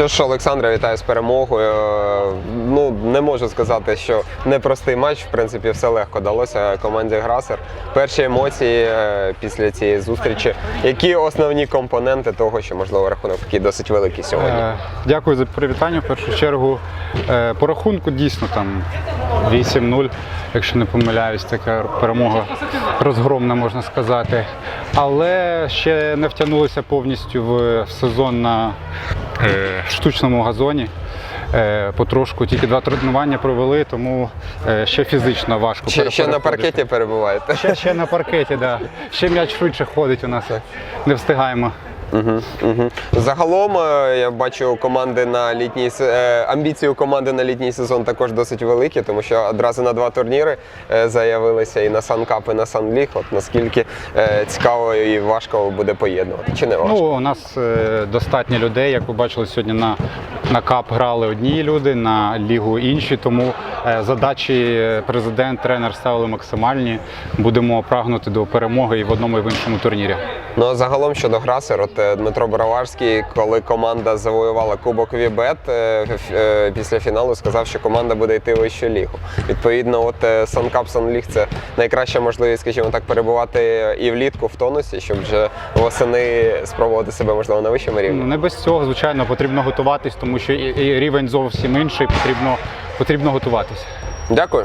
Що ж, Олександра, вітаю з перемогою. Е, Ну, не можу сказати, що непростий матч. В принципі, все легко далося команді Грасер. Перші емоції е, після цієї зустрічі. Які основні компоненти того, що можливо рахунок такий досить великий сьогодні? Е, Дякую за привітання. В першу чергу по рахунку дійсно там 8-0, якщо не помиляюсь, така перемога розгромна, можна сказати. Але ще не втягнулися повністю в сезон на е, штучному газоні. Е, Потрошку тільки два тренування провели, тому е, ще фізично важко. Ще, ще на паркеті перебуваєте? Ще, ще на паркеті, да. Ще м'яч швидше ходить у нас. Не встигаємо. Угу, угу. Загалом е, я бачу команди на літній е, амбіції у команди на літній сезон також досить великі, тому що одразу на два турніри е, заявилися і на Санкап, і на Санліг. От наскільки цікаво і важко буде поєднувати, чи не важко? Ну, у нас достатньо людей. Як ви бачили, сьогодні на, на КАП грали одні люди, на лігу інші. Тому задачі президент, тренер ставили максимальні. Будемо прагнути до перемоги і в одному, і в іншому турнірі. Ну а загалом щодо Грасер, от Дмитро Бороварський, коли команда завоювала Кубок Вібет е, е, після фіналу, сказав, що команда буде йти вищу лігу. Відповідно, от е, Санкап Санліг це найкраща можливість, скажімо так, перебувати і влітку в тонусі, щоб вже восени спробувати себе можливо на вищому Ну, рівні. не без цього, звичайно, потрібно готуватись, тому що і, і рівень зовсім інший. Потрібно, потрібно готуватись. Дякую.